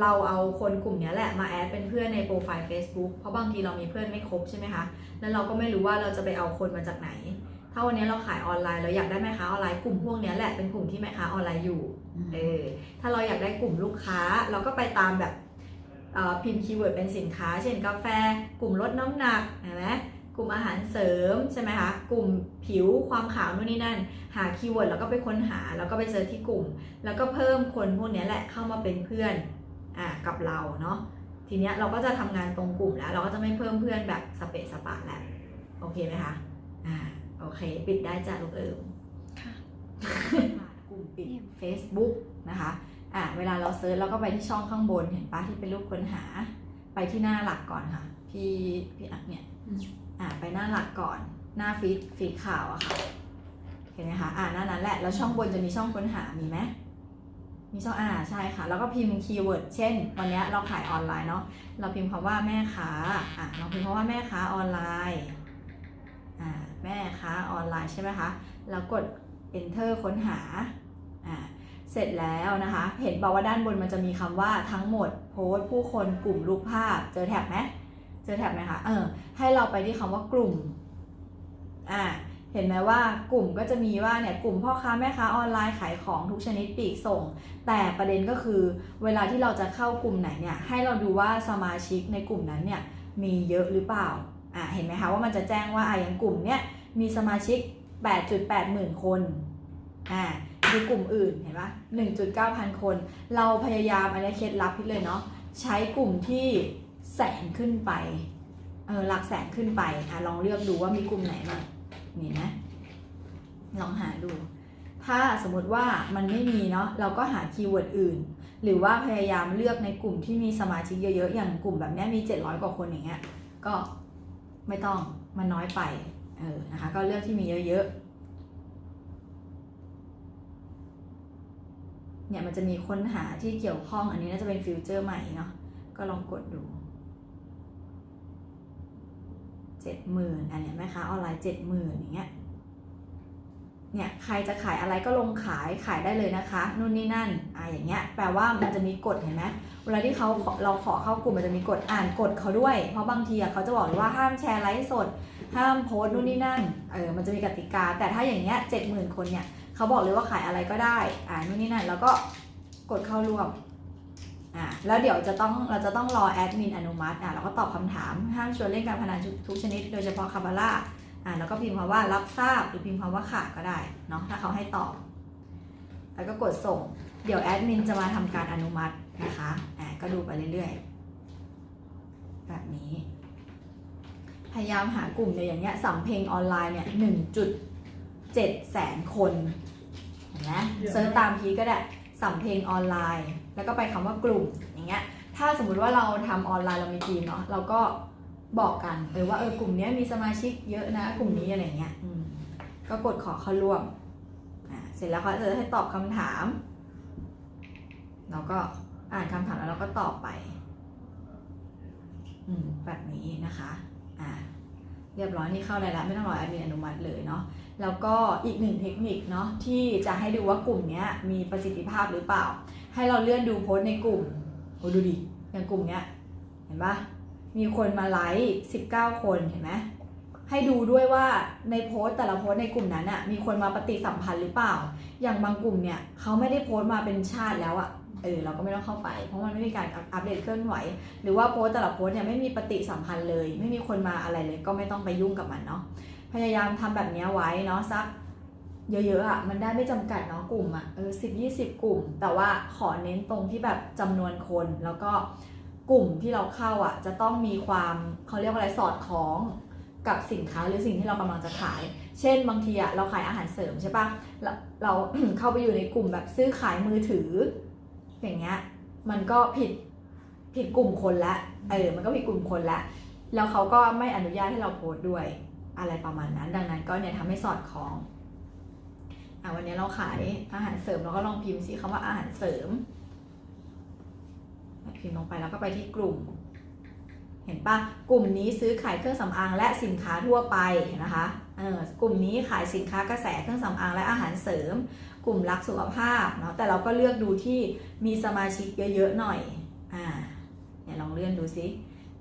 เราเอาคนกลุ่มเนี้ยแหละมาแอดเป็นเพื่อนในโปรไฟล์ Facebook เพราะบางทีเรามีเพื่อนไม่ครบใช่ไหมคะ แล้วเราก็ไม่รู้ว่าเราจะไปเอาคนมาจากไหน ถ้าวันนี้เราขายออนไลน์เราอยากได้แม่ค้าออนไลน์กลุ่มพวกเนี้ยแหละเป็นกลุ่มที่แม่ค้าออนไลน์อยู่ เออ ถ้าเราอยากได้กลุ่มลูกค้าเราก็ไปตามแบบเอ่อพิมพ์คีย์เวิร์ดเป็นสินค้า เช่นกาแฟ กลุ่มลดน้ำหนักเห็นไหมกลุ่มอาหารเสริมใช่ไหมคะ กลุ่มผิวความขาวนู่นนี่นั่น หาคีย์เวิร์ดแล้วก็ไปค้นหา แล้วก็ไปเซิร์ชที่กลุ่ม แล้วก็เพิ่มคนพวกเนี้ยแหละเข้ามาเป็นเพื่อน อ่ากับเราเนาะทีเนี้ยเราก็จะทำงานตรงกลุ่มแล้ว เราก็จะไม่เพิ่มเพื่อนแบบสเปะสปะแล้วโอเคไหมคะอ่าโอเค ปิดได้จ้ะลูกเอิมค่ะกลุ่มปิด Facebook นะคะอะเวลาเราเซิร์ชเราก็ไปที่ช่องข้างบนเห็นปะที่เป็นรูปค้นหา ไปที่หน้าหลักก่อนค่ะพี่พี่อักเนี่ยอืมอะไปหน้าหลักก่อนหน้าฟีดฟีดข่าวอะค่ะเห็นไหมคะอ่าหน้านั้นแหละแล้วช่องบนจะมีช่องค้นหามีไหม มีช่องอ่าใช่ค่ะ แล้วก็พิมพ์คีย์เวิร์ดเช่น วันนี้เราขายออนไลน์เนาะเราพิมพ์คำว่าแม่ค้าอะเราพิมพ์คำว่าแม่ค้าออนไลน์อ่าแม่ค้าออนไลน์ใช่ไหมคะแล้วกด enter ค้นหาอ่าเสร็จแล้วนะคะ เห็นบอกว่าด้านบนมันจะมีคำว่าทั้งหมดโพสต์ผู้คนกลุ่มรูปภาพ เจอแท็บไหมเจอแท็บไหมคะเออให้เราไปที่คำว่ากลุ่มอ่า เห็นไหมว่ากลุ่มก็จะมีว่าเนี่ยกลุ่มพ่อค้าแม่ค้าออนไลน์ขายของทุกชนิดปลีกส่ง แต่ประเด็นก็คือ เวลาที่เราจะเข้ากลุ่มไหนเนี่ยให้เราดูว่าสมาชิกในกลุ่มนั้นเนี่ยมีเยอะหรือเปล่าอ่าเห็นไหมคะว่ามันจะแจ้งว่าอะอย่างกลุ่มเนี้ยมีสมาชิก 8.8 หมื่นคนอ่าดูกลุ่มอื่นเห็นปะ1.9 พันคน เราพยายามอันนี้เคล็ดลับพี่เลยเนาะใช้กลุ่มที่แสนขึ้นไปเออหลักแสนขึ้นไปอะลองเลือกดูว่ามีกลุ่มไหนบ้าง นี่นะลองหาดู ถ้าสมมติว่ามันไม่มีเนาะเราก็หาคีย์เวิร์ดอื่น หรือว่าพยายามเลือกในกลุ่มที่มีสมาชิกเยอะๆ อย่างกลุ่มแบบนี้มี 700 กว่าคนอย่างเงี้ยก็ไม่ต้องมันน้อยไปเออนะคะก็เลือกที่มีเยอะๆเนี่ยมันจะมีค้นหาที่เกี่ยวข้องอันนี้น่าจะเป็นฟิวเจอร์ใหม่เนาะก็ลองกดดู เจ็ดหมื่นอันเนี้ยแม่ค้าออนไลน์เจ็ดหมื่นอย่างเงี้ยเนี่ยใครจะขายอะไรก็ลงขายขายได้เลยนะคะนู่นนี่นั่นอ่าอย่างเงี้ยแปลว่ามันจะมีกฎเห็นไหมเวลาที่เขาเราขอเข้ากลุ่มมันจะมีกฎอ่านกฎเขาด้วย เพราะบางทีอะเขาจะบอกเลยว่าห้ามแชร์ไลฟ์สด ห้ามโพสต์นู่นนี่นั่นเออมันจะมีกติกา แต่ถ้าอย่างเงี้ยเจ็ดหมื่นคนเนี่ยเขาบอกเลยว่าขายอะไรก็ได้อ่านู่นนี่นั่นแล้วก็กดเข้าร่วม อ่าแล้วเดี๋ยวจะต้องเราจะต้องรอแอดมินอนุมัติอ่าเราก็ตอบคำถามห้ามชวนเล่นการพนันทุกชนิด โดยเฉพาะคาบาร่าอ่าแล้วก็พิมพ์คำว่ารับทราบหรือพิมพ์คำว่าค่ะก็ได้เนาะถ้าเขาให้ตอบ แล้วก็กดส่ง เดี๋ยวแอดมินจะมาทำการอนุมัตินะคะอ่าก็ดูไปเรื่อยๆ แบบนี้ พยายามหากลุ่มเนี่ยอย่างเงี้ยสัมเพลงออนไลน์เนี่ยหนึ่งจุดเจ็ดแสนคนเห็นไหมเซิร์ชตามพีก็ได้ สัมเพลงออนไลน์ แล้วก็ไปคำว่ากลุ่มอย่างเงี้ย ถ้าสมมุติว่าเราทำออนไลน์เรามีทีมเนาะเราก็บอกกันเออว่าเออกลุ่มนี้มีสมาชิกเยอะนะกลุ่มนี้อะไรเงี้ยก็กดขอเข้าร่วมอ่าเสร็จแล้วเขาจะให้ตอบคำถามเราก็อ่านคำถามแล้วเราก็ตอบไปอืมแบบนี้นะคะอ่า เรียบร้อยนี่เข้าได้แล้วไม่ต้องรอแอดมินอนุมัติเลยเนาะแล้วก็อีกหนึ่งเทคนิคเนาะที่จะให้ดูว่ากลุ่มนี้มีประสิทธิภาพหรือเปล่า ให้เราเลื่อนดูโพสต์ในกลุ่มโอ้ดูดิอย่างกลุ่มเนี้ยเห็นปะมีคนมาไลค์19 คนเห็นไหมให้ดูด้วยว่าในโพสต์แต่ละโพสต์ในกลุ่มนั้นอะมีคนมาปฏิสัมพันธ์หรือเปล่า อย่างบางกลุ่มเนี่ยเขาไม่ได้โพสต์มาเป็นชาติแล้วอะ เออเราก็ไม่ต้องเข้าไป เพราะมันไม่มีการอัปเดตเคลื่อนไหว หรือว่าโพสต์แต่ละโพสต์เนี่ยไม่มีปฏิสัมพันธ์เลย ไม่มีคนมาอะไรเลย ก็ไม่ต้องไปยุ่งกับมันเนาะพยายามทำแบบนี้ไว้เนาะสักเยอะๆอะมันได้ไม่จำกัดเนาะกลุ่มอะเออสิบยี่สิบกลุ่ม แต่ว่าขอเน้นตรงที่แบบจำนวนคนแล้วก็กลุ่มที่เราเข้าอะ จะต้องมีความเขาเรียกว่าอะไรสอดคล้องกับสินค้าหรือสิ่งที่เรากำลังจะขาย เช่น บางทีอะเราขายอาหารเสริมใช่ปะเราเราเข้าไปอยู่ในกลุ่มแบบซื้อขายมือถือ อย่างเงี้ยมันก็ผิดผิดกลุ่มคนละเออมันก็ผิดกลุ่มคนละแล้วเขาก็ไม่อนุญาตให้เราโพสต์ด้วยอะไรประมาณนั้น ดังนั้นก็เนี่ยทำให้สอดคล้องอะวันนี้เราขายอาหารเสริมเราก็ลองพิมพ์สิคำว่าอาหารเสริมพิมพ์ลงไปแล้วก็ไปที่กลุ่ม เห็นปะกลุ่มนี้ซื้อขายเครื่องสำอางและสินค้าทั่วไปนะคะ กลุ่มนี้ขายสินค้ากระแสเครื่องสำอางและอาหารเสริม กลุ่มรักสุขภาพเนาะแต่เราก็เลือกดูที่มีสมาชิกเยอะๆหน่อยอ่าเนี่ยลองเลื่อนดูซิ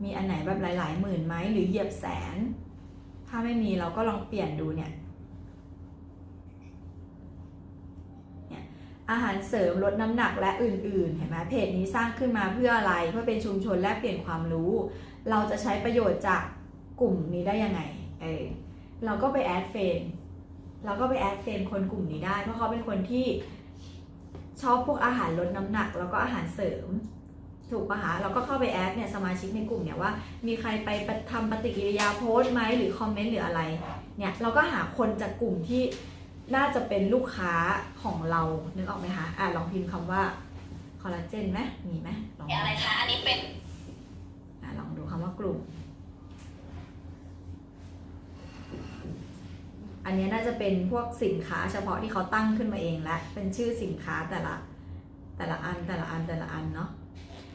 มีอันไหนแบบหลายๆหมื่นไหมหรือเหยียบแสน ถ้าไม่มีเราก็ลองเปลี่ยนดูเนี่ยอาหารเสริมลดน้ำหนักและอื่นๆ เห็นไหมเพจนี้สร้างขึ้นมาเพื่ออะไร เพื่อเป็นชุมชนแลกเปลี่ยนความรู้ เราจะใช้ประโยชน์จากกลุ่มนี้ได้ยังไง เออ เราก็ไปแอดเฟรนด์เราก็ไปแอดเฟรนด์คนกลุ่มนี้ได้ เพราะเขาเป็นคนที่ชอบพวกอาหารลดน้ำหนัก แล้วก็อาหารเสริม ถูกปะคะเราก็เข้าไปแอดเนี่ยสมาชิกในกลุ่มเนี่ยว่า มีใครไปทำปฏิกิริยาโพสต์ไหมหรือคอมเมนต์หรืออะไรเนี่ยเราก็หาคนจากกลุ่มที่น่าจะเป็นลูกค้าของเรานึกออกไหมคะอะลองพิมพ์คำว่าคอลลาเจนไหมมีไหมลองอะไรคะอันนี้เป็นอะลองดูคำว่ากลุ่ม อันนี้น่าจะเป็นพวกสินค้าเฉพาะที่เขาตั้งขึ้นมาเองและเป็นชื่อสินค้าแต่ละแต่ละอันแต่ละอันแต่ละอันเนาะ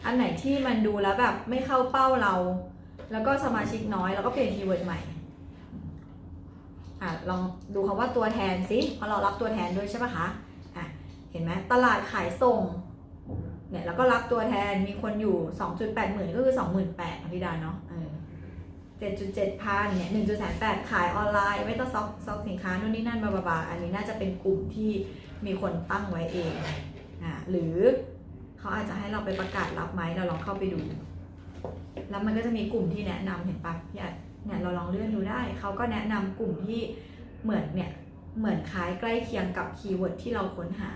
อันไหนที่มันดูแล้วแบบไม่เข้าเป้าเรา แล้วก็สมาชิกน้อยเราก็เปลี่ยนคีย์เวิร์ดใหม่อะลองดูคำว่าตัวแทนสิเพราะเรารับตัวแทนด้วยใช่ปะคะอะเห็นไหมตลาดขายส่งเนี่ยแล้วก็รับตัวแทนมีคนอยู่ 2.8หมื่นก็คือ 28,000อะพี่ดาเนาะเออ 7.7 พันเนี่ย1.8ขายออนไลน์ ไม่ต้องซ็อกซ็อกสินค้านู่นนี่นั่นบาบาบาอันนี้น่าจะเป็นกลุ่มที่มีคนตั้งไว้เองอะหรือเขาอาจจะให้เราไปประกาศรับไหมเราลองเข้าไปดู แล้วมันก็จะมีกลุ่มที่แนะนำเห็นปะพี่อัดเนี่ยเราลองเลื่อนดูได้ เขาก็แนะนำกลุ่มที่เหมือนเนี่ยเหมือนคล้ายใกล้เคียงกับคีย์เวิร์ดที่เราค้นหา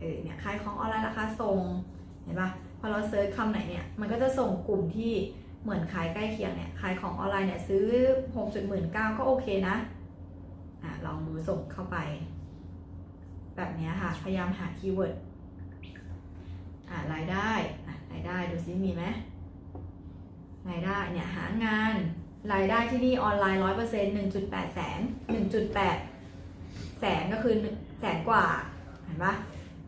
เออเนี่ยขายของออนไลน์ราคาส่งเห็นปะพอเราเซิร์ชคำไหนเนี่ยมันก็จะส่งกลุ่มที่ เหมือนขายใกล้เคียงเนี่ยขายของออนไลน์เนี่ยซื้อ6.19ก็โอเคนะอะลองดูส่งเข้าไป แบบเนี้ยค่ะ พยายามหาคีย์เวิร์ดอ่ารายได้อะรายได้ดูซิมีไหมรายได้เนี่ยหางานรายได้ที่นี่ออนไลน์ร้อยเปอร์เซ็นต์หนึ่งจุดแปดแสนหนึ่งจุดแปดแสนก็คือแสนกว่าเห็นปะ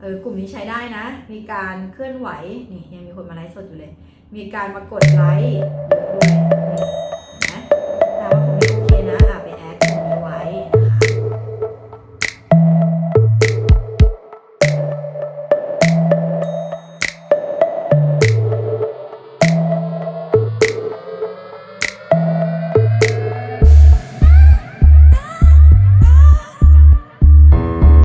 เออกลุ่มนี้ใช้ได้นะ มีการเคลื่อนไหว นี่ยังมีคนมาไลฟ์สดอยู่เลย มีการมากดไลค์ด้วย